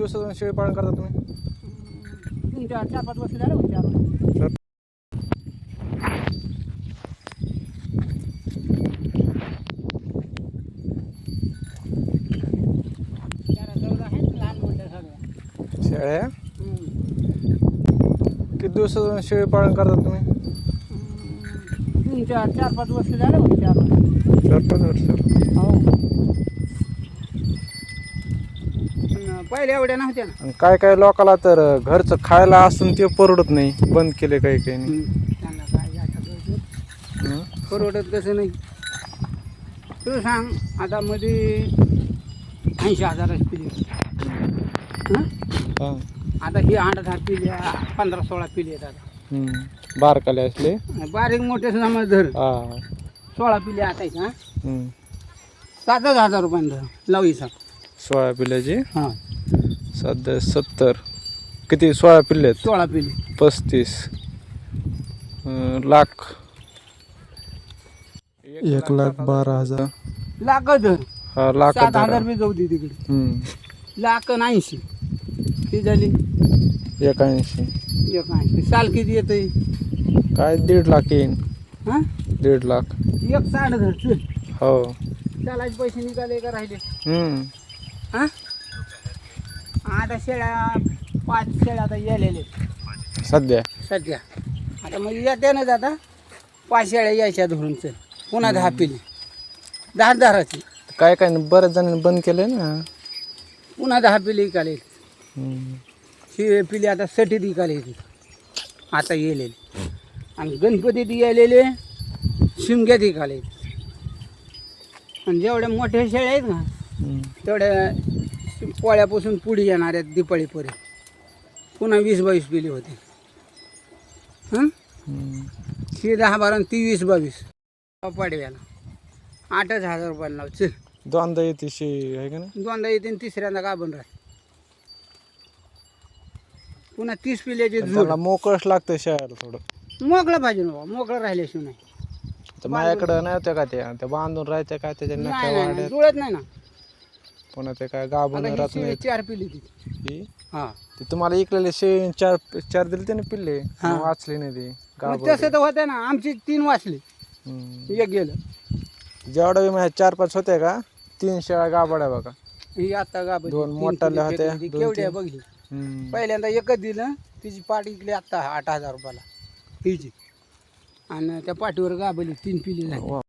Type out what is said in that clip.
दिवसातून शेळी पालन करता तुम्ही? तीन चार चार पाच वर्ष झालं होते आपण चार आहेत लहान मोठ्या सगळ्या शेळ्या. किती दिवसातून शेळी पालन करता तुम्ही? तीन चार चार पाच वर्ष झालं होते चार पाच वर्ष हो. पहिले एवढ्या नव्हत्या ना आणि काय काय लोकाला तर घरचं खायला असून ते परवडत नाही बंद केले काही काही नाही हम्म. त्यांना काय आता कळतं. हं? परवडत कसं नाही तू सांग आता मध्ये ऐंशी हजाराची पिली हं? हा. आता ही आठ हजार पिल्या पंधरा सोळा पिली आहेत आता हम्म. बारकाले असले बारीक मोठे समज धर हा सोळा पिल्या आता हं? हम्म. सातच हजार रुपयानं धर लाव हिसाब सोळा पिल्ल्याचे हां सध्या सत्तर. किती? सोळा पिल्ले आहेत? सोळा पिली पस्तीस. अं, लाख. एक लाख बारा हजार. लाख धर. हा लाख सात हजार बी जाऊ दे तिकडे. लाख आणि ऐंशी. ती झाली. एकाऐंशी. एक ऐंशी साल किती येतंय काय? दीड लाख येईन. हां? दीड लाख. एक साठ धर चल. हो. चालायचे पैसे निघाले का राहिले. हम्म. हां? आता शेळ्या पाच शेळ्या आता यायलेले सध्या? सध्या. आता मग येते ना आता पाच शेळ्या यायच्या धरून चल पुन्हा दहा पिली. दहा दहाची काय काय नाही, बऱ्याच जणांनी बंद केलंय ना. पुन्हा दहा पिली इकाले हम्म. ही पिली आता सटीत इकाले आता येलेले. आणि गणपतीत यायलेले शिमग्यात इकाले आणि जेवढ्या मोठ्या शेळ्या आहेत ना हम्म. तेवढ्या पोळ्यापासून पुढे येणार आहेत दिपाळीपर्यंत. पुन्हा वीस बावीस पिली होते हं. ही दहा बारा ती वीस बावीस. पाडव्याला. आठच हजार रुपयाला लाव. चल. दोनदा येते शे आहे का नाही? दोनदा येते तिसऱ्यांदा का बन राहत पुन्हा तीस पिल्याचे त्याला मोकळच लागतं शाळेला थोडं. मोकळं पाहिजे ना बाबा मोकळं राहिल्याशिवाय नाही. तर माझ्याकडं नाही होत्या का त्या? त्या बांधून राहायच्या काय त्याच्या नाही नख्या नाही, नाही. वाड्यात जुळत नाही ना. पुन्हा ते काय गाभून आता ही राहत शेळी नाही चार पिली ती. ही? हा. ते तुम्हाला इकलेले शे चार चार दिले ते ना पिल्ले. हा. वाचले नाही ते. मग तसं तर होतं ना. आमची तीन वाचली. हम्म. एक गेलं. जेवढा बी माझ्या चार पाच होत्या का तीन शेळ्या गाबड्या बघा. ही आता गाब दोन मोठाल्या होत्या, दोन केवढ्या तीन. बघली. हम्म. पहिल्यांदा एकच दिलं तिची पाठ इकली आत्ता आठ हजार रुपयाला. हिची. आणि त्या पाठीवर गाबली तीन पिली झाली. वा.